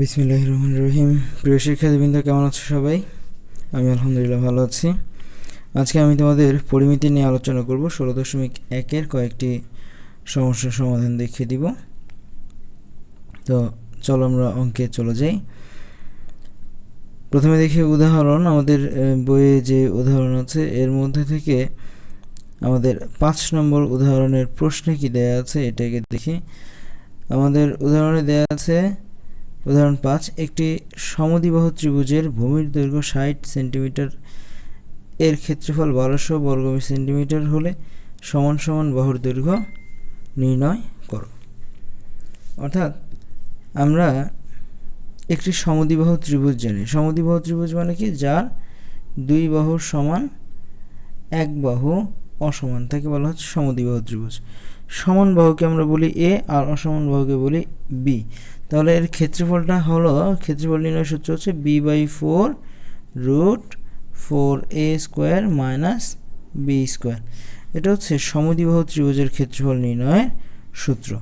বিসমিল্লাহ রহমান রহিম। প্রিয় শিক্ষার্থীবৃন্দ, কেমন আছো সবাই? আমি আলহামদুলিল্লাহ ভালো আছি। আজকে আমি তোমাদের পরিমিতি নিয়ে আলোচনা করব। ষোলো দশমিক একের কয়েকটি সমস্যার সমাধান দেখিয়ে দিব। তো চলো আমরা অঙ্কে চলে যাই। প্রথমে দেখি উদাহরণ। আমাদের বইয়ে যে উদাহরণ আছে, এর মধ্যে থেকে আমাদের পাঁচ নম্বর উদাহরণের প্রশ্নে কি দেয়া আছে, এটাকে দেখি। আমাদের উদাহরণে দেয়া আছে উদাহরণ পাঁচ, একটি সমদ্বিবাহু ত্রিভুজের ভূমির দৈর্ঘ্য ষাট সেন্টিমিটার। এর ক্ষেত্রফল বারোশো বর্গ সেন্টিমিটার হলে সমান সমান বাহুর দৈর্ঘ্য নির্ণয় করো। অর্থাৎ আমরা একটি সমদ্বিবাহু ত্রিভুজ জানি। সমদ্বিবাহু ত্রিভুজ মানে কি? যার দুই বাহুর সমান এক বাহু অসমান, তাকে বলা হচ্ছে সমদ্বিবাহু ত্রিভুজ। সমান বাহুকে আমরা বলি এ আর অসমান বাহুকে বলি বি তাহলে এর ক্ষেত্রফলটা হলো, ক্ষেত্রফল নির্ণয় সূত্র হচ্ছে B by four root four A square minus B square এটা হচ্ছে সমদ্বিবাহু ত্রিভুজের ক্ষেত্রফল নির্ণয়ের সূত্র।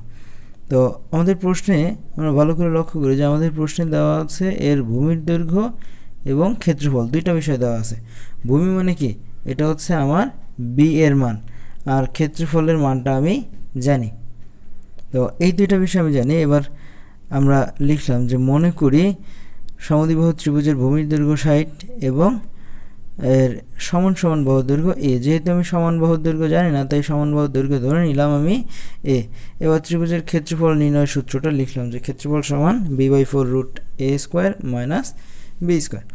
তো আমাদের প্রশ্নে আমরা ভালো করে লক্ষ্য করি যে আমাদের প্রশ্নে দেওয়া আছে এর ভূমির দৈর্ঘ্য এবং ক্ষেত্রফল। দুইটা বিষয় দেওয়া আছে। ভূমি মানে কি? এটা হচ্ছে আমার বি এর মান। আর ক্ষেত্রফলের মানটা আমি জানি। তো এই দুইটা বিষয় আমি জানি। এবার আমরা লিখলাম যে মনে করি সমদ্বিবাহু ত্রিভুজের ভূমির দৈর্ঘ্য ষাট এবং এর সমান সমান বাহু দৈর্ঘ্য এ। যেহেতু আমি সমান বাহু দৈর্ঘ্য জানি না, তাই সমান বাহু দৈর্ঘ্য ধরে নিলাম আমি এ। এবার ত্রিভুজের ক্ষেত্রফল নির্ণয় সূত্রটা লিখলাম যে ক্ষেত্রফল সমান B by four root A square minus B square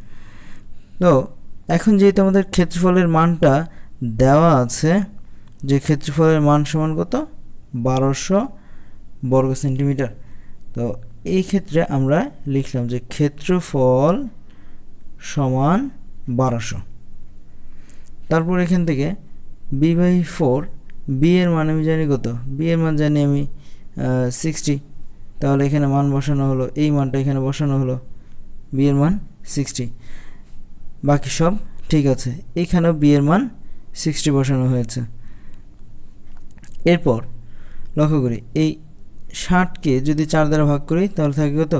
তো এখন যেহেতু আমাদের ক্ষেত্রফলের মানটা দেওয়া আছে যে ক্ষেত্রফলের মান সমান কত? বারোশো বর্গ সেন্টিমিটার। তো এই ক্ষেত্রে আমরা লিখলাম যে ক্ষেত্রফল সমান বারোশো। তারপর এখান থেকে বি বাই ফোর বি এর মান আমি জানি কত? বি এর মান জানি আমি সিক্সটি তাহলে এখানে মান বসানো হলো, এই মানটা এখানে বসানো হলো বি এর মান সিক্সটি বাকি সব ঠিক আছে। এখানেও বি এর মান সিক্সটি বসানো হয়েছে। এরপর লক্ষ্য করি, এই ষাটকে যদি চার দ্বারা ভাগ করি, তাহলে থাকে কত?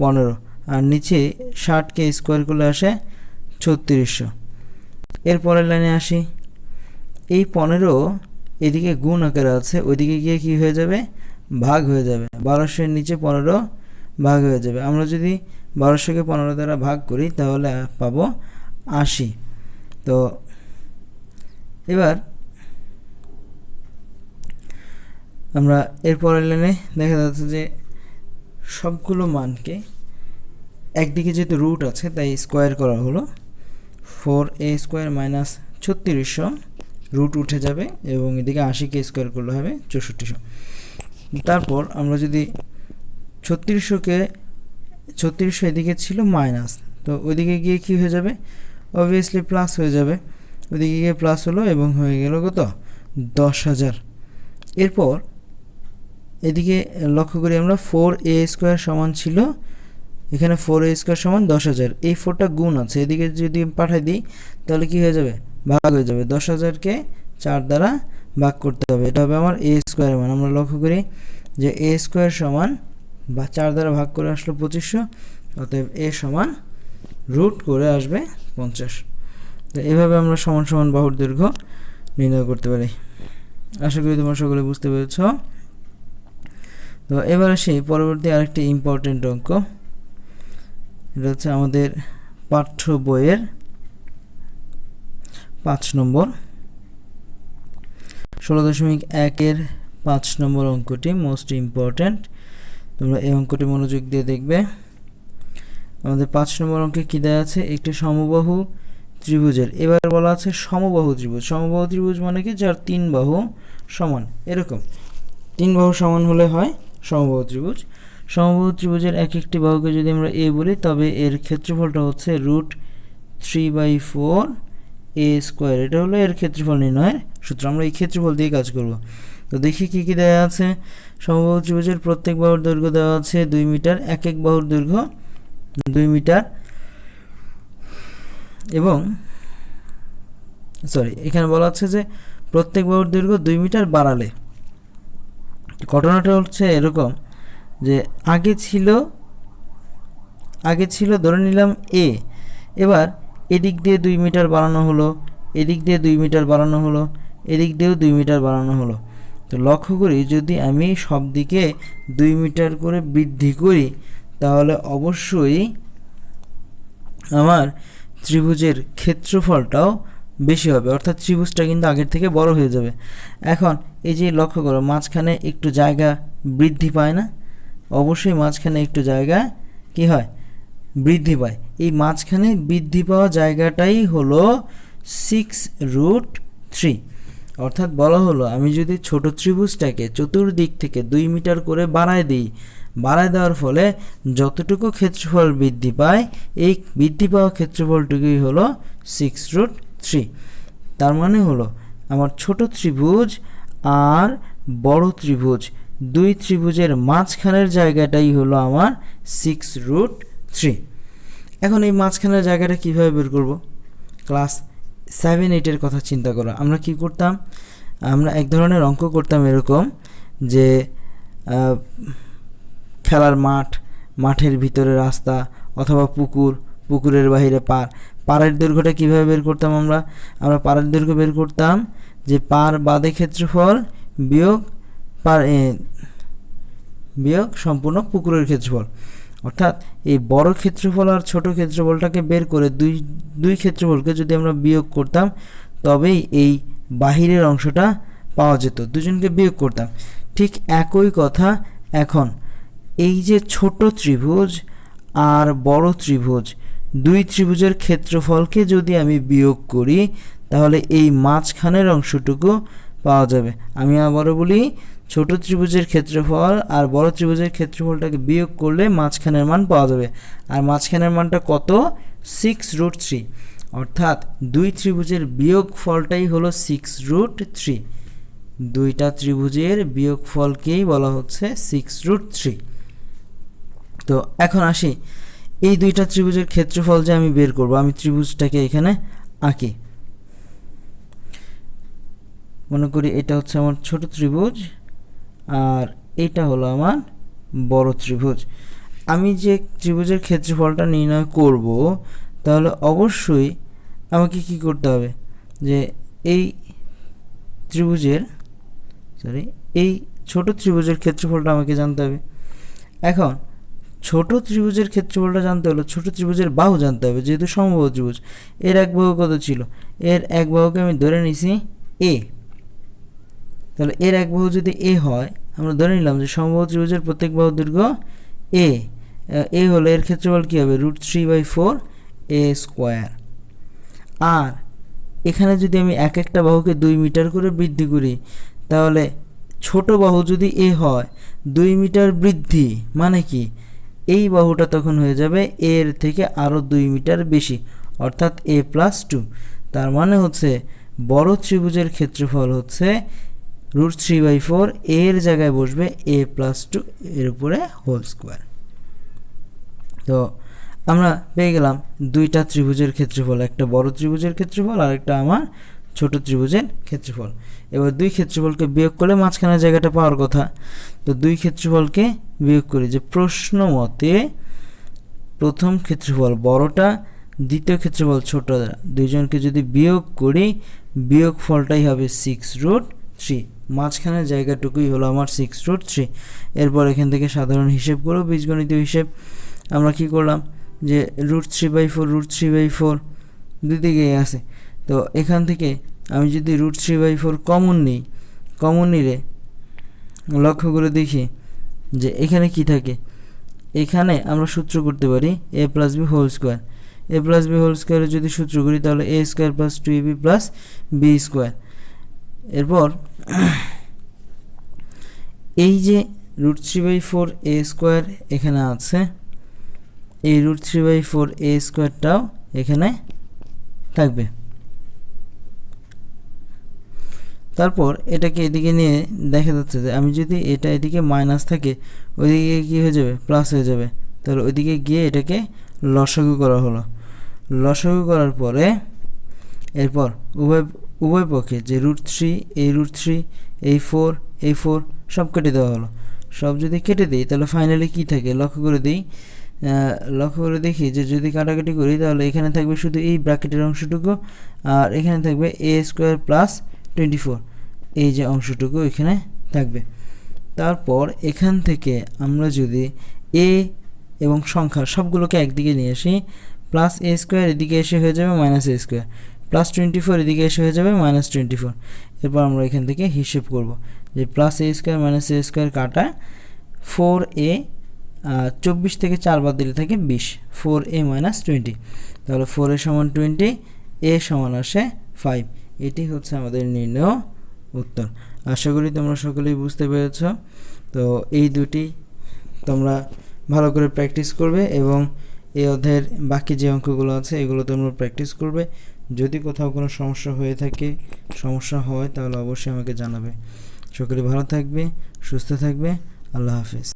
পনেরো। আর নিচে ষাটকে স্কোয়ার করলে আসে ছত্রিশশো। এরপরের লাইনে আসি। এই পনেরো এদিকে গুণ আকারে আছে, ওইদিকে গিয়ে কি হয়ে যাবে? ভাগ হয়ে যাবে। বারোশোর নিচে পনেরো ভাগ হয়ে যাবে। আমরা যদি বারোশোকে পনেরো দ্বারা ভাগ করি, তাহলে পাবো আশি। তো এবার আমরা এর পরের লাইনে দেখা যাচ্ছে যে সবগুলো মানকে একদিকে যেহেতু রুট আছে, তাই স্কোয়ার করা হলো। ফোর এ স্কোয়ার মাইনাস ছত্রিশশো রুট উঠে যাবে এবং এদিকে আশিকে স্কোয়ার করলে হবে চৌষট্টিশো। তারপর আমরা যদি ছত্রিশশোকে, ছত্রিশশো এদিকে ছিল মাইনাস তো ওইদিকে গিয়ে কী হয়ে যাবে? অবভিয়াসলি প্লাস হয়ে যাবে। ওইদিকে গিয়ে প্লাস হলো এবং হয়ে গেল কত? দশ হাজার। এরপর এদিকে লক্ষ্য করি আমরা ফোর এ স্কোয়ার সমান ছিল, এখানে ফোর এ স্কোয়ার সমান দশ হাজার। এই ফোরটা গুণ আছে, এদিকে যদি পাঠাই দিই, তাহলে কি হয়ে যাবে? ভাগ হয়ে যাবে। দশ হাজারকে চার দ্বারা ভাগ করতে হবে। এটা হবে আমার এ স্কোয়ারের মান। আমরা লক্ষ্য করি যে এ স্কোয়ার সমান, বা চার দ্বারা ভাগ করে আসলো পঁচিশশো, অতএব এ সমান রুট করে আসবে পঞ্চাশ। তো এভাবে আমরা সমান সমান বাহুর দৈর্ঘ্য নির্ণয় করতে পারি। আশা করি তোমরা সকলে বুঝতে পেরেছ। তো এবার আসি পরবর্তী আরেকটি ইম্পর্টেন্ট অঙ্ক। এটা হচ্ছে আমাদের পাঠ্য বইয়ের পাঁচ নম্বর। ষোলো দশমিক একের পাঁচ নম্বর অঙ্কটি মোস্ট ইম্পর্ট্যান্ট তোমরা এই অঙ্কটি মনোযোগ দিয়ে দেখবে। আমাদের পাঁচ নম্বর অঙ্কে কী দেওয়া আছে? একটি সমবাহু ত্রিভুজের। এবার বলা আছে সমবাহু ত্রিভুজ। সমবাহু ত্রিভুজ মানে কি? যার তিন বাহু সমান। এরকম। তিন বাহু সমান হলে হয় সমবাহু ত্রিভুজ। সমবাহু ত্রিভুজের এক একটি বাহুকে যদি আমরা এ বলি, তবে এর ক্ষেত্রফলটা হচ্ছে root three by four A square. এটা হলো এর ক্ষেত্রফল নির্ণয়ের সূত্র। আমরা এই ক্ষেত্রফল দিয়ে কাজ করব। তো দেখি কি কি দেওয়া আছে। সমবাহু ত্রিভুজের প্রত্যেক বাহুর দৈর্ঘ্য দেওয়া আছে দুই মিটার। এক এক বাহুর দৈর্ঘ্য দুই মিটার। এবং সরি, এখানে বলা হচ্ছে যে প্রত্যেক বাহুর দৈর্ঘ্য দুই মিটার বাড়ালে। ঘটনাটা হচ্ছে এরকম যে আগে ছিল আগে ছিল ধরে নিলাম এ এবার এদিক দিয়ে দুই মিটার বাড়ানো হলো, এদিক দিয়ে দুই মিটার বাড়ানো হলো, এদিক দিয়েও দুই মিটার বাড়ানো হলো। তো লক্ষ্য করি যদি আমি সব দিকে দুই মিটার করে বৃদ্ধি করি, তাহলে অবশ্যই আমার ত্রিভুজের ক্ষেত্রফলটাও বেশি হবে। অর্থাৎ ত্রিভুজটা কিন্তু আগের থেকে বড় হয়ে যাবে। এখন এই যে লক্ষ্য করো, মাঝখানে একটু জায়গা বৃদ্ধি পায় না? অবশ্যই মাঝখানে একটু জায়গা কি হয়? বৃদ্ধি পায়। এই মাঝখানে বৃদ্ধি পাওয়া জায়গাটাই হলো সিক্স রুট থ্রি অর্থাৎ বলা হলো, আমি যদি ছোট ত্রিভুজটাকে চতুর্দিক থেকে দুই মিটার করে বাড়ায় দিই, বাড়ায় দেওয়ার ফলে যতটুকু ক্ষেত্রফল বৃদ্ধি পায়, এই বৃদ্ধি পাওয়া ক্ষেত্রফলটুকুই হলো সিক্স রুট থ্রি তার মানে হলো আমার ছোট ত্রিভুজ আর বড় ত্রিভুজ। দুই ত্রিভুজের মাঝখানের জায়গাটাই হলো আমার সিক্স রুট থ্রি এখন এই মাঝখানের জায়গাটা কীভাবে বের করব? ক্লাস সেভেন এইটের কথা চিন্তা করো। আমরা কি করতাম? আমরা এক ধরনের অঙ্ক করতাম এরকম যে খেলার মাঠ, মাঠের ভিতরে রাস্তা অথবা পুকুর, পুকুরের বাইরে পার। পাড়ের দৈর্ঘ্যটা কীভাবে বের করতাম আমরা? আমরা পাড়ের দৈর্ঘ্য বের করতাম যে পার বাদে ক্ষেত্রফল বিয়োগ পার বিয়োগ সম্পূর্ণ পুকুরের ক্ষেত্রফল। অর্থাৎ এই বড় ক্ষেত্রফল আর ছোট ক্ষেত্রফলটাকে বের করে দুই দুই ক্ষেত্রফলকে যদি আমরা বিয়োগ করতাম, তবেই এই বাহিরের অংশটা পাওয়া যেত। দুজনকে বিয়োগ করতাম। ঠিক একই কথা এখন। এই যে ছোট ত্রিভুজ আর বড় ত্রিভুজ দুই ত্রিভুজের ক্ষেত্রফলকে যদি আমি বিয়োগ করি, তাহলে এই মাঝখানের অংশটুকু পাওয়া যাবে। আমি আবারও বলি, ছোট ত্রিভুজের ক্ষেত্রফল আর বড় ত্রিভুজের ক্ষেত্রফলটাকে বিয়োগ করলে মাঝখানের মান পাওয়া যাবে। আর মাঝখানের মানটা কত? সিক্স রুট থ্রি অর্থাৎ দুই ত্রিভুজের বিয়োগ ফলটাই হলো সিক্স রুট থ্রি দুইটা ত্রিভুজের বিয়োগ ফলকেই বলা হচ্ছে সিক্স রুট থ্রি তো এখন আসি। এই দুইটা ত্রিভুজের ক্ষেত্রফল যে আমি বের করব, আমি ত্রিভুজটাকে এখানে আঁকি। মনে করি এটা হচ্ছে আমার ছোট ত্রিভুজ, আর এটা হলো আমার বড় ত্রিভুজ। আমি যে ত্রিভুজের ক্ষেত্রফলটা নির্ণয় করব, তাহলে অবশ্যই আমাকে কি করতে হবে? যে এই ত্রিভুজের সরি এই ছোট ত্রিভুজের ক্ষেত্রফলটা আমাকে জানতে হবে। এখন ছোট ত্রিভুজের ক্ষেত্রফলটা জানতে হলো ছোট ত্রিভুজের বাহু জানতে হবে, যেহেতু সমবাহু ত্রিভুজ। এর এক বাহু কত ছিল? এর এক বাহুকে আমি ধরে নিছি এ তাহলে এর এক বাহু যদি এ হয়, আমরা ধরে নিলাম যে সমবাহু ত্রিভুজের প্রত্যেক বাহু দৈর্ঘ্য এ এ হলে এর ক্ষেত্রফল কী হবে? Root three by four A square. আর এখানে যদি আমি এক একটা বাহুকে দুই মিটার করে বৃদ্ধি করি, তাহলে ছোট বাহু যদি এ হয়, দুই মিটার বৃদ্ধি মানে কি? এই বাহুটা তখন হয়ে যাবে এর থেকে আরও দুই মিটার বেশি, অর্থাৎ এ প্লাস টু তার মানে হচ্ছে বড় ত্রিভুজের ক্ষেত্রফল হচ্ছে রুট থ্রি বাই ফোর এর জায়গায় বসবে এ প্লাস টু এর উপরে হোল স্কোয়ার তো আমরা পেয়ে গেলাম দুইটা ত্রিভুজের ক্ষেত্রফল, একটা বড় ত্রিভুজের ক্ষেত্রফল আর একটা আমার ছোট ত্রিভুজের ক্ষেত্রফল। এবার দুই ক্ষেত্রফলকে বিয়োগ করলে মাঝখানের জায়গাটা পাওয়ার কথা। তো দুই ক্ষেত্রফলকে বিয়োগ করি যে প্রশ্ন মতে প্রথম ক্ষেত্রফল বড়টা, দ্বিতীয় ক্ষেত্রফল ছোটটা। দুইজনকে যদি বিয়োগ করি বিয়োগ ফলটাই হবে সিক্স রুট থ্রি মাঝখানের জায়গাটুকুই হলো আমার সিক্স রুট থ্রি এরপর এখান থেকে সাধারণ হিসেব করো, বীজগণিত হিসেব। আমরা কি করলাম? যে root three by four root three by four দুই দিকেই আছে। তো এখান থেকে আমি যদি root three by four common নিই কমন নিলে লক্ষ্য করে দেখি যে এখানে কি থাকে। এখানে আমরা সূত্র করতে পারি A plus B whole square A plus B whole স্কোয়ারে যদি সূত্র করি তাহলে A square plus two B plus B square এরপর এই যে root three by four A square এখানে আছে, এই root three by four A স্কোয়ারটাও এখানে থাকবে। তারপর এটাকে এদিকে নিয়ে দেখা যাচ্ছে যে আমি যদি এটা এদিকে মাইনাস থাকে, ওইদিকে কী হয়ে যাবে? প্লাস হয়ে যাবে। তাহলে ওইদিকে গিয়ে এটাকে লসাগু করা হলো। লসাগু করার পরে এরপর উভয় উভয় পক্ষে যে রুট থ্রি এই রুট থ্রি এই ফোর এই ফোর সব কেটে দেওয়া হলো। সব যদি কেটে দিই, তাহলে ফাইনালি কী থাকে? লক্ষ্য করে দিই লক্ষ্য করে দেখি যে যদি কাটাকাটি করি, তাহলে এখানে থাকবে শুধু এই ব্র্যাকেটের অংশটুকু, আর এখানে থাকবে A square plus twenty four. এই যে অংশটুকু এখানে থাকবে। তারপর এখান থেকে আমরা যদি এ এবং সংখ্যা সবগুলোকে একদিকে নিয়ে আসি প্লাস এ স্কোয়ার এদিকে এসে হয়ে যাবে minus A square plus twenty four এদিকে এসে হয়ে যাবে মাইনাস টোয়েন্টি ফোর। এরপর আমরা এখান থেকে হিসেব করব যে plus A square minus A square কাটা ফোর এ চব্বিশ থেকে চার বাদ দিলে থাকে বিশ ফোর এ মাইনাস টোয়েন্টি তাহলে ফোর এ সমান টোয়েন্টি এ সমান আসে ফাইভ এটি হচ্ছে আমাদের নির্ণয় উত্তর। আশা করি তোমরা সকলেই বুঝতে পেরেছ। তো এই দুটি তোমরা ভালো করে প্র্যাকটিস করবে এবং এই অধ্যায়ের বাকি যে অঙ্কগুলো আছে, এগুলো তোমরা প্র্যাকটিস করবে। যদি কোথাও কোনো সমস্যা হয়ে থাকে, সমস্যা হয়, তাহলে অবশ্যই আমাকে জানাবে। সকলে ভালো থাকবে, সুস্থ থাকবে। আল্লাহ হাফিজ।